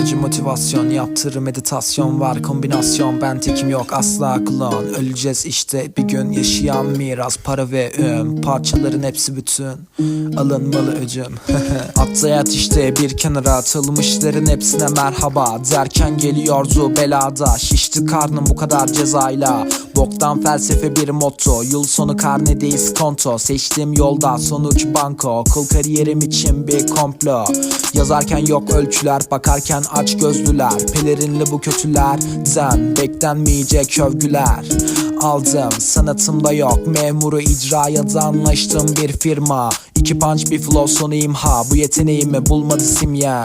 Önce motivasyon yaptır meditasyon var kombinasyon. Ben tekim yok asla klon Öleceğiz işte bir gün yaşayan miras Para ve üm parçaların hepsi bütün Alınmalı öcüm At hayat işte bir kenara atılmışların hepsine merhaba. Derken geliyordu belada Şişti karnım bu kadar cezayla Boktan felsefe bir motto. Yıl sonu karnedeyiz konto Seçtiğim yolda sonuç banko. Okul kariyerim için bir komplo. Yazarken yok ölçüler Bakarken aç gözlüler. Pelerinli bu kötüler Zen beklenmeyecek övgüler Aldım. Sanatımda yok. Memuru icraya da anlaştım bir firma. İki punch bir flow sonu imha. Bu yeteneğimi bulmadı simya.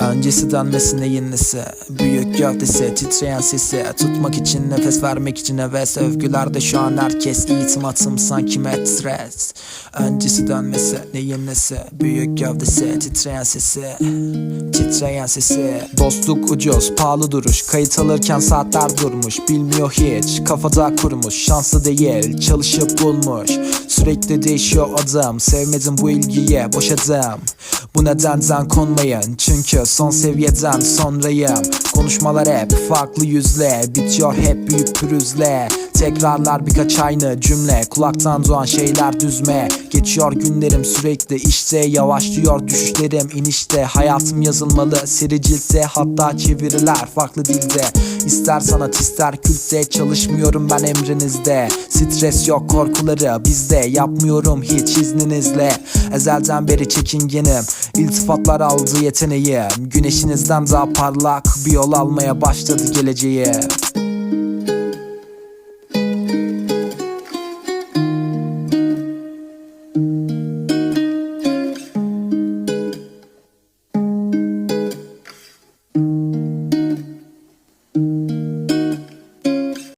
Öncesi dönmesi neyin nesi? Büyük gövdesi titreyen sesi. Tutmak için nefes vermek için heves. Övgülerde şu an herkes. İtimatım sanki metres. Öncesi dönmesi neyin nesi? Büyük gövdesi titreyen sesi Titreyen sesi. Dostluk ucuz pahalı duruş Kayıt alırken saatler durmuş Bilmiyor hiç kafada kurmuş Şanslı değil çalışıp bulmuş. Sürekli değişiyor adım Sevmedim bu ilgiye boşadım Bu nedenden konmayın Çünkü son seviyeden sonrayım. Konuşmalar hep farklı yüzle Bitiyor hep büyük pürüzle Tekrarlar birkaç aynı cümle. Kulaktan doğan şeyler düzme. Geçiyor günlerim sürekli işte. Yavaşlıyor düşüşlerim inişte. Hayatım yazılmalı seri ciltte Hatta çeviriler farklı dilde. İster sanat ister kültte Çalışmıyorum ben emrinizde. Stres yok korkuları bizde. Yapmıyorum hiç izninizle. Ezelden beri çekingenim. İltifatlar aldı yeteneğim. Güneşinizden daha parlak Bir yol almaya başladı geleceği Mm-hmm.